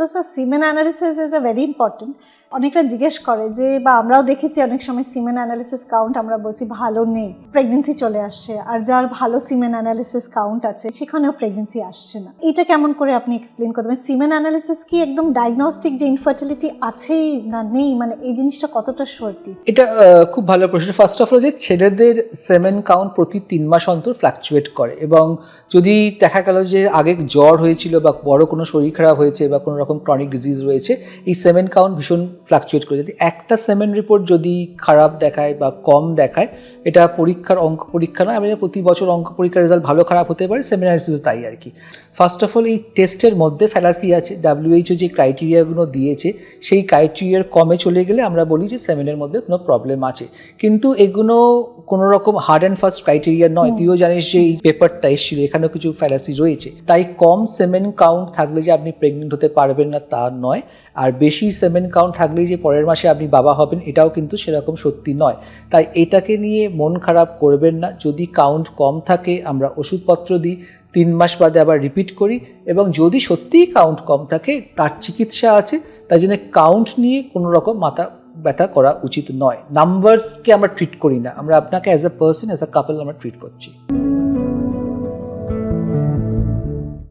তো sir semen analysis is a very important অনেকরা জিজ্ঞেস করে যে, বা আমরাও দেখেছি অনেক সময় সিমেন অ্যানালিসিস কাউন্ট আমরা বলছি ভালো নেই প্রেগনেন্সি চলে আসছে, আর যার ভালো সিমেন অ্যানালিসিস কাউন্ট আছে, সেখানেও প্রেগনেন্সি আসছে না। এটা কেমন করে আপনি এক্সপ্লেন করবেন? সিমেন অ্যানালিসিস কি একদম ডায়াগনস্টিক যে ইনফার্টিলিটি আছেই না নেই? মানে এই জিনিসটা কতটা সত্যি এটা খুব ভালো প্রশ্ন। ফার্স্ট অফ অল যে ছেলেদের সেমেন কাউন্ট প্রতি তিন মাস অন্তর ফ্ল্যাকচুয়েট করে, এবং যদি দেখা গেল যে আগে জ্বর হয়েছিল বা বড় কোনো শরীর খারাপ হয়েছে বা কোনো রকম ক্রনিক ডিজিজ রয়েছে এই সেমেন কাউন্ট ভীষণ ফ্ল্যাকচুয়েট করে যদি একটা সেমেন রিপোর্ট যদি খারাপ দেখায় বা কম দেখায় এটা পরীক্ষার অঙ্ক পরীক্ষা নয় আমি প্রতি বছর অঙ্ক পরীক্ষার রেজাল্ট ভালো খারাপ হতে পারে সেমিনারিসিস তাই আর কি। ফার্স্ট অফ অল এই টেস্টের মধ্যে ফ্যালাসি আছে ডাব্লিউএইচও যে ক্রাইটেরিয়াগুলো দিয়েছে সেই ক্রাইটেরিয়ার কমে চলে গেলে আমরা বলি যে সেমেনের মধ্যে কোনো প্রবলেম আছে। কিন্তু এগুলো কোনো রকম হার্ড অ্যান্ড ফার্স্ট ক্রাইটেরিয়া নয় তুইও জানিস যে এই পেপারটা এসেছিল এখানেও কিছু ফ্যালাসি রয়েছে। তাই কম সেমেন কাউন্ট থাকলে যে আপনি প্রেগনেন্ট হতে পারবেন না তা নয়। আর বেশি সেমেন কাউন্ট থাকলেই যে পরের মাসে আপনি বাবা হবেন, এটাও কিন্তু সেরকম সত্যি নয়। তাই এটাকে নিয়ে মন খারাপ করবেন না। যদি কাউন্ট কম থাকে, আমরা ওষুধপত্র দিই, তিন মাস বাদে আবার রিপিট করি এবং যদি সত্যিই কাউন্ট কম থাকে, তার চিকিৎসা আছে। তাই জন্য কাউন্ট নিয়ে কোনো রকম মাথা ব্যথা করা উচিত নয়। নাম্বারসকে আমরা ট্রিট করি না। আমরা আপনাকে as a person as a couple আমরা ট্রিট করছি।